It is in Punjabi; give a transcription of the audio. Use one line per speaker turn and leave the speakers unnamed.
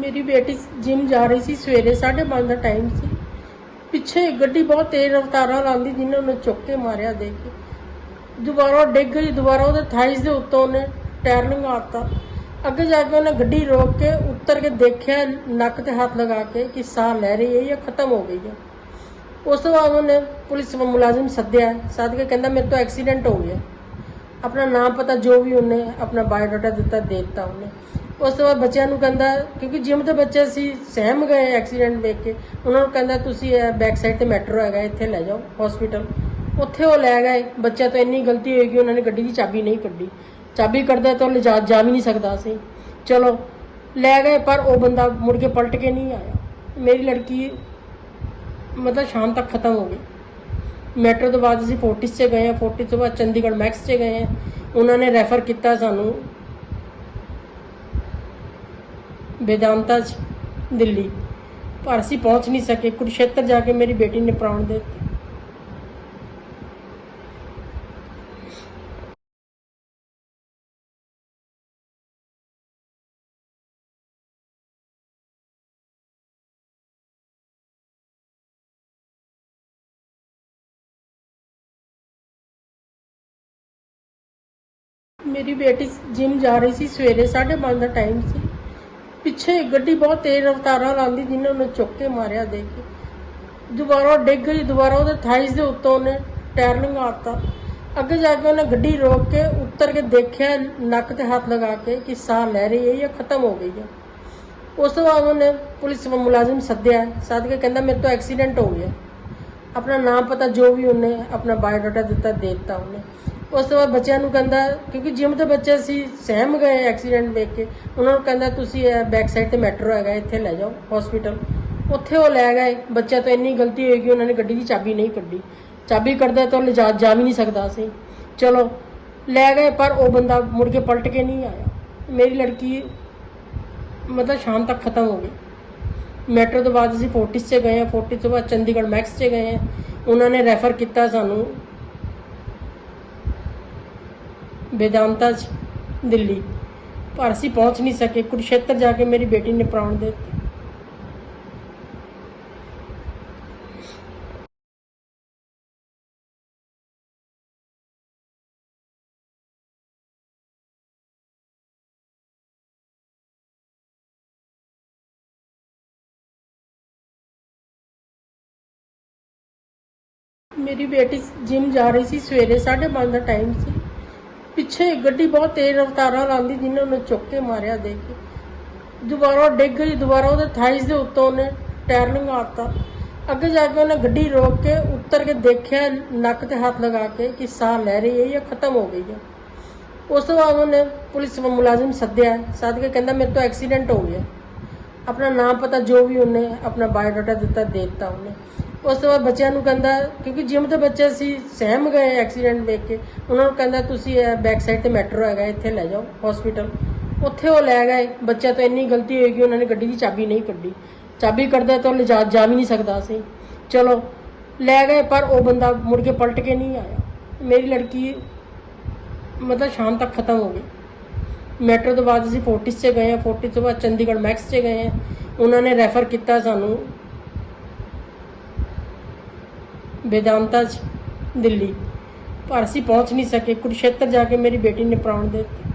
ਮੇਰੀ ਬੇਟੀ ਜਿਮ ਜਾ ਰਹੀ ਸੀ, ਸਵੇਰੇ 5:30 ਦਾ ਟਾਈਮ ਸੀ। ਪਿੱਛੇ ਗੱਡੀ ਬਹੁਤ ਤੇਜ਼ ਰਫ਼ਤਾਰਾਂ ਲਾਂਦੀ ਜਿਹਨੇ ਉਹਨੂੰ ਚੁੱਕ ਕੇ ਮਾਰਿਆ ਦੇ ਕੇ। ਦੁਬਾਰਾ ਡਿੱਗ ਗਈ, ਦੁਬਾਰਾ ਉਹਦੇ ਥਾਈਸ ਦੇ ਉੱਤੋਂ ਉਹਨੇ ਟਾਇਰ ਲੰਘਾਤਾ ਅੱਗੇ ਜਾ ਕੇ ਉਹਨੇ ਗੱਡੀ ਰੋਕ ਕੇ ਉੱਤਰ ਕੇ ਦੇਖਿਆ, ਨੱਕ ਤੇ ਹੱਥ ਲਗਾ ਕੇ ਕਿ ਸਾਹ ਲੈ ਰਹੀ ਹੈ ਜਾਂ ਖਤਮ ਹੋ ਗਈ ਹੈ। ਉਸ ਤੋਂ ਬਾਅਦ ਉਹਨੇ ਪੁਲਿਸ ਮੁਲਾਜ਼ਮ ਸੱਦਿਆ, ਸੱਦ ਕੇ ਕਹਿੰਦਾ, ਮੇਰੇ ਤੋਂ ਐਕਸੀਡੈਂਟ ਹੋ ਗਿਆ। ਆਪਣਾ ਨਾਮ ਪਤਾ ਜੋ ਵੀ ਉਹਨੇ ਆਪਣਾ ਬਾਇਓਡਾਟਾ ਦਿੱਤਾ, ਦੇ ਦਿੱਤਾ ਉਹਨੇ। ਉਸ ਤੋਂ ਬਾਅਦ ਬੱਚਿਆਂ ਨੂੰ ਕਹਿੰਦਾ, ਕਿਉਂਕਿ ਜਿਮ ਦੇ ਬੱਚੇ ਸੀ ਸਹਿਮ ਗਏ ਐਕਸੀਡੈਂਟ ਦੇਖ ਕੇ, ਉਹਨਾਂ ਨੂੰ ਕਹਿੰਦਾ ਤੁਸੀਂ ਇਹ ਬੈਕ ਸਾਈਡ ਤੇ ਮੈਟਰੋ ਹੈਗਾ, ਇੱਥੇ ਲੈ ਜਾਓ ਹਸਪੀਟਲ ਉੱਥੇ ਉਹ ਲੈ ਗਏ, ਬੱਚਿਆਂ ਤੋਂ ਇੰਨੀ ਗਲਤੀ ਹੋਈ ਕਿ ਉਹਨਾਂ ਨੇ ਗੱਡੀ ਦੀ ਚਾਬੀ ਨਹੀਂ ਕੱਢੀ। ਚਾਬੀ ਕੱਢਦਾ ਤਾਂ ਉਹ ਲਿਜਾ, ਜਾ ਵੀ ਨਹੀਂ ਸਕਦਾ ਸੀ। ਚਲੋ, ਲੈ ਗਏ, ਪਰ ਉਹ ਬੰਦਾ ਮੁੜ ਕੇ ਪਲਟ ਕੇ ਨਹੀਂ ਆਇਆ। ਮੇਰੀ ਲੜਕੀ ਮਤਲਬ ਸ਼ਾਮ ਤੱਕ ਖਤਮ ਹੋ ਗਈ। ਮੈਟਰੋ ਤੋਂ ਬਾਅਦ ਅਸੀਂ ਫੋਰਟਿਸ 'ਚ ਗਏ ਹਾਂ ਫੋਰਟਿਸ ਤੋਂ ਬਾਅਦ ਚੰਡੀਗੜ੍ਹ ਮੈਕਸ 'ਚ ਗਏ ਹਾਂ। ਉਹਨਾਂ ਨੇ ਰੈਫਰ ਕੀਤਾ ਸਾਨੂੰ। वेदांता च दिल्ली पर ਅਸੀਂ ਪਹੁੰਚ ਨਹੀਂ ਸਕੇ ਕੁਰੂਕਸ਼ੇਤਰ ਜਾ ਕੇ ਮੇਰੀ ਬੇਟੀ ਨੇ ਪ੍ਰਾਣ ਦੇ ਦਿੱਤੇ ਮੇਰੀ ਬੇਟੀ ਜਿਮ ਜਾ ਰਹੀ ਸੀ ਸਵੇਰੇ 5:30 ਦਾ ਟਾਈਮ ਸੀ ਪਿੱਛੇ ਗੱਡੀ ਬਹੁਤ ਤੇਜ਼ ਰਫ਼ਤਾਰਾਂ ਲਾਂਦੀ ਜਿਹਨੇ ਉਹਨੂੰ ਚੁੱਕ ਕੇ ਮਾਰਿਆ ਦੇਖ ਕੇ। ਦੁਬਾਰਾ ਉਹ ਡਿੱਗ ਗਈ, ਦੁਬਾਰਾ ਉਹਦੇ ਥਾਈਸ ਦੇ ਉੱਤੋਂ ਉਹਨੇ ਟਾਇਰ ਲੰਘਾਤਾ ਅੱਗੇ ਜਾ ਕੇ ਉਹਨੇ ਗੱਡੀ ਰੋਕ ਕੇ ਉੱਤਰ ਕੇ ਦੇਖਿਆ, ਨੱਕ ਤੇ ਹੱਥ ਲਗਾ ਕੇ ਕਿ ਸਾਹ ਲੈ ਰਹੀ ਹੈ ਜਾਂ ਖਤਮ ਹੋ ਗਈ ਹੈ। ਉਸ ਤੋਂ ਬਾਅਦ ਉਹਨੇ ਪੁਲਿਸ ਮੁਲਾਜ਼ਮ ਸੱਦਿਆ, ਸੱਦ ਕੇ ਕਹਿੰਦਾ, ਮੇਰੇ ਤੋਂ ਐਕਸੀਡੈਂਟ ਹੋ ਗਿਆ। ਆਪਣਾ ਨਾਮ ਪਤਾ ਜੋ ਵੀ ਉਹਨੇ ਆਪਣਾ ਬਾਇਓਡਾਟਾ ਦਿੱਤਾ, ਦੇ ਦਿੱਤਾ ਉਹਨੇ। ਉਸ ਤੋਂ ਬਾਅਦ ਬੱਚਿਆਂ ਨੂੰ ਕਹਿੰਦਾ, ਕਿਉਂਕਿ ਜਿਮ ਦੇ ਬੱਚੇ ਸੀ ਸਹਿਮ ਗਏ ਐਕਸੀਡੈਂਟ ਦੇਖ ਕੇ, ਉਹਨਾਂ ਨੂੰ ਕਹਿੰਦਾ, ਤੁਸੀਂ ਇਹ ਬੈਕ ਸਾਈਡ ਤੇ ਮੈਟਰੋ ਹੈਗਾ, ਇੱਥੇ ਲੈ ਜਾਓ ਹਸਪੀਟਲ ਉੱਥੇ ਉਹ ਲੈ ਗਏ। ਬੱਚਿਆਂ ਤੋਂ ਇੰਨੀ ਗਲਤੀ ਹੋਈ ਕਿ ਉਹਨਾਂ ਨੇ ਗੱਡੀ ਦੀ ਚਾਬੀ ਨਹੀਂ ਕੱਢੀ। ਚਾਬੀ ਕੱਢਦਾ ਤਾਂ ਉਹ ਲਿਜਾ, ਜਾ ਵੀ ਨਹੀਂ ਸਕਦਾ ਸੀ। ਚਲੋ, ਲੈ ਗਏ, ਪਰ ਉਹ ਬੰਦਾ ਮੁੜ ਕੇ ਪਲਟ ਕੇ ਨਹੀਂ ਆਇਆ। ਮੇਰੀ ਲੜਕੀ ਮਤਲਬ ਸ਼ਾਮ ਤੱਕ ਖਤਮ ਹੋ ਗਈ। ਮੈਟਰੋ ਤੋਂ ਬਾਅਦ ਅਸੀਂ ਫੋਰਟਿਸ 'ਚ ਗਏ ਆ ਫੋਰਟਿਸ ਤੋਂ ਬਾਅਦ ਚੰਡੀਗੜ੍ਹ ਮੈਕਸ 'ਚ ਗਏ ਆ ਉਹਨਾਂ ਨੇ ਰੈਫਰ ਕੀਤਾ ਸਾਨੂੰ ਵੇਦਾਂਤਾ 'ਚ ਦਿੱਲੀ। ਪਰ ਅਸੀਂ ਪਹੁੰਚ ਨਹੀਂ ਸਕੇ। ਕੁਰਸ਼ੇਤਰ ਜਾ ਕੇ ਮੇਰੀ ਬੇਟੀ ਨੇ ਪ੍ਰਾਣ ਦੇ ਦਿੱਤੇ। ਮੇਰੀ ਬੇਟੀ ਜਿਮ ਜਾ ਰਹੀ ਸੀ, ਸਵੇਰੇ 5:30 ਦਾ ਟਾਈਮ ਸੀ। ਪਿੱਛੇ ਗੱਡੀ ਬਹੁਤ ਤੇਜ਼ ਰਫ਼ਤਾਰਾਂ ਲਾਂਦੀ ਜਿਹਨੇ ਉਹਨੂੰ ਚੁੱਕ ਕੇ ਮਾਰਿਆ ਦੇ ਕੇ। ਦੁਬਾਰਾ ਡਿੱਗ ਗਈ, ਦੁਬਾਰਾ ਉਹਦੇ ਥਾਈਸ ਦੇ ਉੱਤੋਂ ਉਹਨੇ ਟਾਇਰ ਲੰਘਾਤਾ ਅੱਗੇ ਜਾ ਕੇ ਉਹਨੇ ਗੱਡੀ ਰੋਕ ਕੇ ਉੱਤਰ ਕੇ ਦੇਖਿਆ, ਨੱਕ ਤੇ ਹੱਥ ਲਗਾ ਕੇ ਕਿ ਸਾਹ ਲੈ ਰਹੀ ਹੈ ਜਾਂ ਖਤਮ ਹੋ ਗਈ ਹੈ। ਉਸ ਤੋਂ ਬਾਅਦ ਉਹਨੇ ਪੁਲਿਸ ਮੁਲਾਜ਼ਮ ਸੱਦਿਆ, ਸੱਦ ਕੇ ਕਹਿੰਦਾ, ਮੇਰੇ ਤੋਂ ਐਕਸੀਡੈਂਟ ਹੋ ਗਿਆ। ਆਪਣਾ ਨਾਮ ਪਤਾ ਜੋ ਵੀ ਉਹਨੇ ਆਪਣਾ ਬਾਇਓਡਾਟਾ ਦਿੱਤਾ, ਦੇ ਦਿੱਤਾ ਉਹਨੇ। ਉਸ ਤੋਂ ਬਾਅਦ ਬੱਚਿਆਂ ਨੂੰ ਕਹਿੰਦਾ, ਕਿਉਂਕਿ ਜਿਮ ਦੇ ਬੱਚੇ ਸੀ ਸਹਿਮ ਗਏ ਐਕਸੀਡੈਂਟ ਦੇਖ ਕੇ, ਉਹਨਾਂ ਨੂੰ ਕਹਿੰਦਾ, ਤੁਸੀਂ ਇਹ ਬੈਕ ਸਾਈਡ ਤੇ ਮੈਟਰੋ ਹੈਗਾ, ਇੱਥੇ ਲੈ ਜਾਓ ਹਸਪੀਟਲ ਉੱਥੇ ਉਹ ਲੈ ਗਏ। ਬੱਚਿਆਂ ਤੋਂ ਇੰਨੀ ਗਲਤੀ ਹੋਈ ਕਿ ਉਹਨਾਂ ਨੇ ਗੱਡੀ ਦੀ ਚਾਬੀ ਨਹੀਂ ਕੱਢੀ। ਚਾਬੀ ਕੱਢਦਾ ਤਾਂ ਉਹ ਲਿਜਾ, ਜਾ ਵੀ ਨਹੀਂ ਸਕਦਾ ਸੀ। ਚਲੋ, ਲੈ ਗਏ, ਪਰ ਉਹ ਬੰਦਾ ਮੁੜ ਕੇ ਪਲਟ ਕੇ ਨਹੀਂ ਆਇਆ। ਮੇਰੀ ਲੜਕੀ ਮਤਲਬ ਸ਼ਾਮ ਤੱਕ ਖਤਮ ਹੋ ਗਈ। ਮੈਟਰੋ ਤੋਂ ਬਾਅਦ ਅਸੀਂ ਫੋਰਟਿਸ 'ਚ ਗਏ ਹਾਂ। ਫੋਰਟਿਸ ਤੋਂ ਬਾਅਦ ਚੰਡੀਗੜ੍ਹ ਮੈਕਸ 'ਚ ਗਏ ਹਾਂ। ਉਹਨਾਂ ਨੇ ਰੈਫਰ ਕੀਤਾ ਸਾਨੂੰ। वेदांता च दिल्ली पर ਅਸੀਂ ਪਹੁੰਚ ਨਹੀਂ ਸਕੇ ਕੁਰੂਕਸ਼ੇਤਰ ਜਾ ਕੇ ਮੇਰੀ ਬੇਟੀ ਨੇ ਪ੍ਰਾਣ ਦੇ ਦਿੱਤੇ